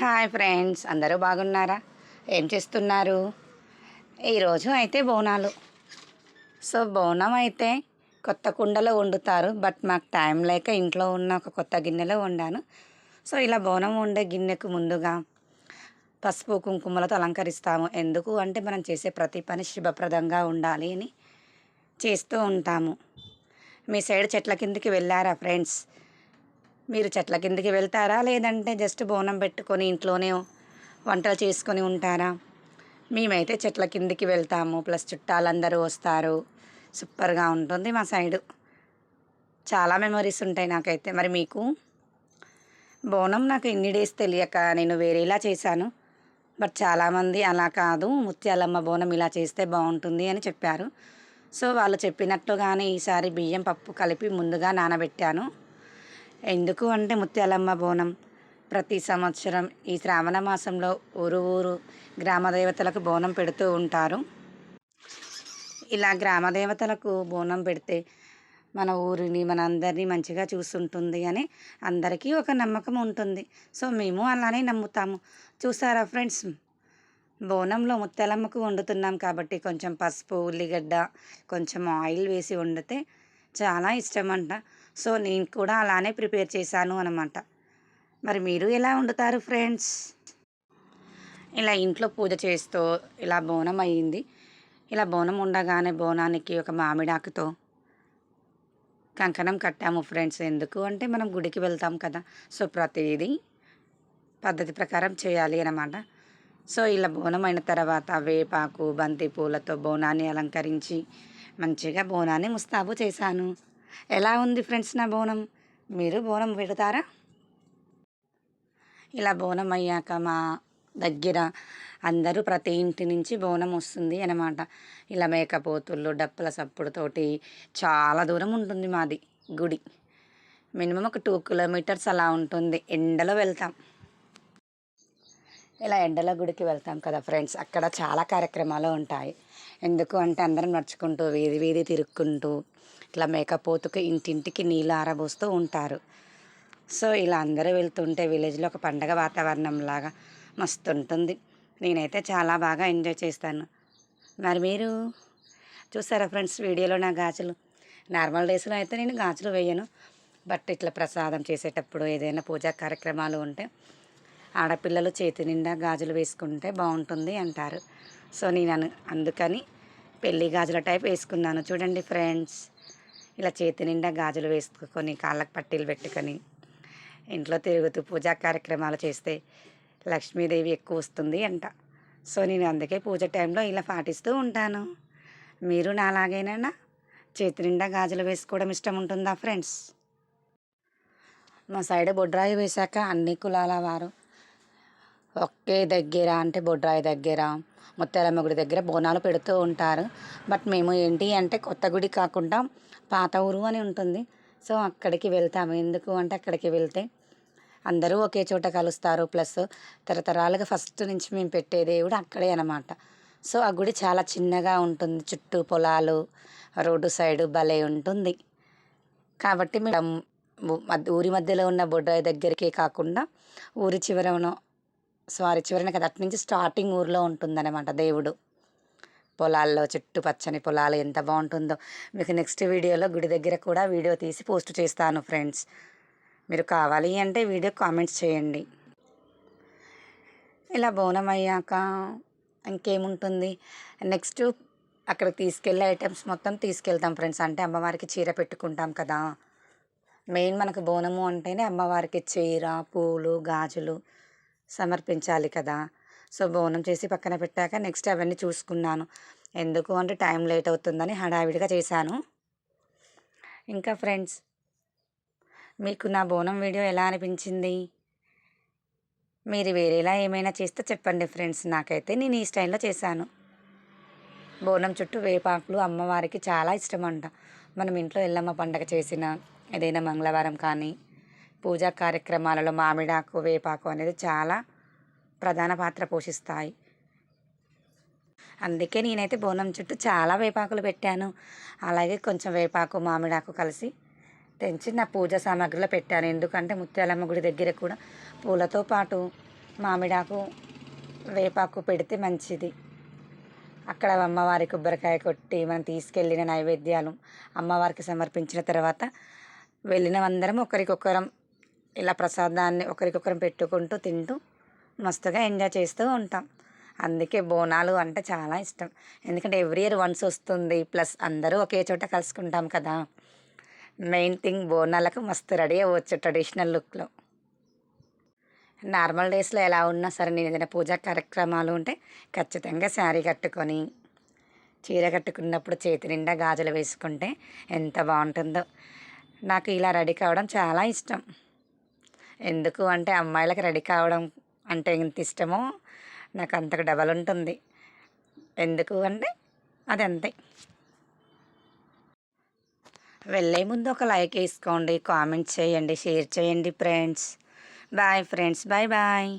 Hi friends అందరూ బాగున్నారా? ఏం చేస్తున్నారు? ఈరోజు అయితే బోనాలు. సో బోనం అయితే కొత్త కుండలో వండుతారు బట్ మాకు టైం లేక ఇంట్లో ఉన్న ఒక కొత్త గిన్నెలో వండాను. సో ఇలా బోనం వండే గిన్నెకు ముందుగా పసుపు కుంకుమలతో అలంకరిస్తాము. ఎందుకు అంటే మనం చేసే ప్రతి పని శుభప్రదంగా ఉండాలి అని చేస్తూ ఉంటాము. మీ సైడ్ చెట్ల కిందకి వెళ్ళారా ఫ్రెండ్స్? మీరు చెట్ల కిందకి వెళ్తారా? లేదంటే జస్ట్ బోనం పెట్టుకొని ఇంట్లోనే వంటలు చేసుకొని ఉంటారా? మేమైతే చెట్ల కిందకి వెళ్తాము. ప్లస్ చుట్టాలందరూ వస్తారు. సూపర్గా ఉంటుంది మా సైడు. చాలా మెమరీస్ ఉంటాయి నాకైతే. మరి మీకు? బోనం నాకు ఇన్ని డేస్ తెలియక నేను వేరేలా చేశాను. బట్ చాలామంది అలా కాదు. ముత్యాలమ్మ బోనం ఇలా చేస్తే బాగుంటుంది అని చెప్పారు. సో వాళ్ళు చెప్పినట్లుగానే ఈసారి బియ్యం పప్పు కలిపి ముందుగా నానబెట్టాను. ఎందుకు అంటే ముత్యాలమ్మ బోనం. ప్రతి సంవత్సరం ఈ శ్రావణ మాసంలో ఊరు ఊరు గ్రామ దేవతలకు బోనం పెడుతూ ఉంటారు. ఇలా గ్రామ దేవతలకు బోనం పెడితే మన ఊరిని మన అందరినీ మంచిగా చూస్తుంటుంది అని అందరికీ ఒక నమ్మకం ఉంటుంది. సో మేము అలానే నమ్ముతాము. చూసారా ఫ్రెండ్స్? బోనంలో ముత్యాలమ్మకు వండుతున్నాం కాబట్టి కొంచెం పసుపు ఉల్లిగడ్డ కొంచెం ఆయిల్ వేసి వండితే చాలా ఇష్టం అంట. సో నేను కూడా అలానే ప్రిపేర్ చేశాను అనమాట. మరి మీరు ఎలా వండుతారు ఫ్రెండ్స్? ఇలా ఇంట్లో పూజ చేస్తూ ఇలా బోనం అయ్యింది. ఇలా బోనం ఉండగానే బోనానికి ఒక మామిడాకుతో కంకణం కట్టాము ఫ్రెండ్స్. ఎందుకు అంటే మనం గుడికి వెళ్తాం కదా. సో ప్రతిదీ పద్ధతి ప్రకారం చేయాలి అన్నమాట సో ఇలా బోనం అయిన తర్వాత వేపాకు బంతి పూలతో బోనాన్ని అలంకరించి మంచిగా బోనాన్ని ముస్తాబు చేశాను. ఎలా ఉంది ఫ్రెండ్స్ నా బోనం? మీరు బోనం పెడతారా? ఇలా బోనం అయ్యాక మా దగ్గర అందరూ ప్రతి ఇంటి నుంచి బోనం వస్తుంది అన్నమాట. ఇలా మేకపోతుళ్ళు డప్పుల సప్పుడుతోటి చాలా దూరం ఉంటుంది మాది గుడి. మినిమం ఒక టూ కిలోమీటర్స్ అలా ఉంటుంది. ఎండలో వెళ్తాం. ఇలా ఎండల గుడికి వెళ్తాం కదా ఫ్రెండ్స్. అక్కడ చాలా కార్యక్రమాలు ఉంటాయి. ఎందుకు అంటే అందరం నడుచుకుంటూ వీధి వీధి తిరుక్కుంటూ ఇట్లా మేకపోతుకు ఇంటింటికి నీళ్ళు ఆరబోస్తూ ఉంటారు. సో ఇలా అందరూ వెళ్తుంటే విలేజ్లో ఒక పండగ వాతావరణం లాగా మస్తు ఉంటుంది నేనైతే చాలా బాగా ఎంజాయ్ చేస్తాను. మరి మీరు చూసారా ఫ్రెండ్స్ వీడియోలో నా గాజులు? నార్మల్ డేస్లో అయితే నేను గాజులు వేయను. బట్ ఇట్లా ప్రసాదం చేసేటప్పుడు ఏదైనా పూజా కార్యక్రమాలు ఉంటే ఆడపిల్లలు చేతి నిండా గాజులు వేసుకుంటే బాగుంటుంది అంటారు. సో నేను అందుకని పెళ్ళి గాజుల టైప్ వేసుకున్నాను. చూడండి ఫ్రెండ్స్ ఇలా చేతి నిండా గాజులు వేసుకొని కాళ్ళకు పట్టీలు పెట్టుకొని ఇంట్లో తిరుగుతూ పూజా కార్యక్రమాలు చేస్తే లక్ష్మీదేవి ఎక్కువ వస్తుంది అంట. సో నేను అందుకే పూజ టైంలో ఇలా పాటిస్తూ ఉంటాను. మీరు నాలాగేనా చేతి నిండా గాజులు వేసుకోవడం ఇష్టం ఉంటుందా ఫ్రెండ్స్? మా సైడ్ బొడ్రాయి వేశాక అన్ని కులాల వారు ఒకే దగ్గర అంటే బొడ్రాయి దగ్గర ముత్యాలమ్మ గుడి దగ్గర బోనాలు పెడుతూ ఉంటారు. బట్ మేము ఏంటి అంటే కొత్త గుడి కాకుండా పాత ఊరు అని ఉంటుంది. సో అక్కడికి వెళ్తాము. ఎందుకు అంటే అక్కడికి వెళ్తే అందరూ ఒకే చోట కలుస్తారు. ప్లస్ తరతరాలుగా ఫస్ట్ నుంచి మేము పెట్టే దేవుడు అక్కడే అనమాట సో ఆ గుడి చాలా చిన్నగా ఉంటుంది. చుట్టూ పొలాలు రోడ్డు సైడు భలే ఉంటుంది. కాబట్టి మేము మధ్య- ఊరి మధ్యలో ఉన్న బొడ్రాయి దగ్గరికే కాకుండా ఊరి చివరన సారీ చివరిన కదా అటు నుంచి స్టార్టింగ్ ఊర్లో ఉంటుందన్నమాట దేవుడు. పొలాల్లో చుట్టూ పచ్చని పొలాలు ఎంత బాగుంటుందో. మీకు నెక్స్ట్ వీడియోలో గుడి దగ్గర కూడా వీడియో తీసి పోస్ట్ చేస్తాను ఫ్రెండ్స్. మీరు కావాలి అంటే వీడియో కామెంట్స్ చేయండి. ఇలా బోనం అయ్యాక ఇంకేముంటుంది? నెక్స్ట్ అక్కడ తీసుకెళ్ళే ఐటమ్స్ మొత్తం తీసుకెళ్తాం ఫ్రెండ్స్. అంటే అమ్మవారికి చీర పెట్టుకుంటాం కదా. మెయిన్ మనకు బోనము అంటేనే అమ్మవారికి చీర పూలు గాజులు. సమర్పించాలి కదా. సో బోనం చేసి పక్కన పెట్టాక నెక్స్ట్ అవన్నీ చూసుకున్నాను. ఎందుకు అంటే టైం లేట్ అవుతుందని హడావిడిగా చేశాను. ఇంకా ఫ్రెండ్స్ మీకు నా బోనం వీడియో ఎలా అనిపించింది? మీరు వేరేలా ఏమైనా చేస్తే చెప్పండి ఫ్రెండ్స్. నాకైతే నేను ఈ స్టైల్లో చేశాను. బోనం చుట్టూ వేపాకులు అమ్మవారికి చాలా ఇష్టం అంట మనం ఇంట్లో ఎల్లమ్మ పండగ చేసిన ఏదైనా మంగళవారం కానీ పూజా కార్యక్రమాలలో మామిడాకు వేపాకు అనేది చాలా ప్రధాన పాత్ర పోషిస్తాయి. అందుకే నేనైతే బోనం చుట్టూ చాలా వేపాకులు పెట్టాను. అలాగే కొంచెం వేపాకు మామిడాకు కలిసి తెంచి నా పూజ సామాగ్రిలో పెట్టాను. ఎందుకంటే ముత్యాలమ్మ గుడి దగ్గర కూడా పూలతో పాటు మామిడాకు వేపాకు పెడితే మంచిది. అక్కడ అమ్మవారి కొబ్బరికాయ కొట్టి మనం తీసుకెళ్ళిన నైవేద్యాలు అమ్మవారికి సమర్పించిన తర్వాత వెళ్ళిన అందరం ఒకరికొకరం ఇలా ప్రసాదాన్ని ఒకరికొకరం పెట్టుకుంటూ తింటూ మస్తుగా ఎంజాయ్ చేస్తూ ఉంటాం. అందుకే బోనాలు అంటే చాలా ఇష్టం. ఎందుకంటే ఎవ్రీ ఇయర్ వన్స్ వస్తుంది ప్లస్ అందరూ ఒకే చోట కలుసుకుంటాం కదా. మెయిన్ థింగ్ బోనాలకు మస్తు రెడీ అవ్వచ్చు ట్రెడిషనల్ లుక్లో. నార్మల్ డేస్లో ఎలా ఉన్నా సరే నేను ఏదైనా పూజా కార్యక్రమాలు ఉంటే ఖచ్చితంగా శారీ కట్టుకొని చీర కట్టుకున్నప్పుడు చేతి నిండా గాజులు వేసుకుంటే ఎంత బాగుంటుందో. నాకు ఇలా రెడీ కావడం చాలా ఇష్టం. ఎందుకు అంటే అమ్మాయిలకు రెడీ కావడం అంటే ఎంత ఇష్టమో నాకు అంతకు డబల్ ఉంటుంది. ఎందుకు అంటే అది అంతే వెళ్ళే ముందు ఒక లైక్ వేసుకోండి కామెంట్ చేయండి షేర్ చేయండి friends. Bye friends bye bye.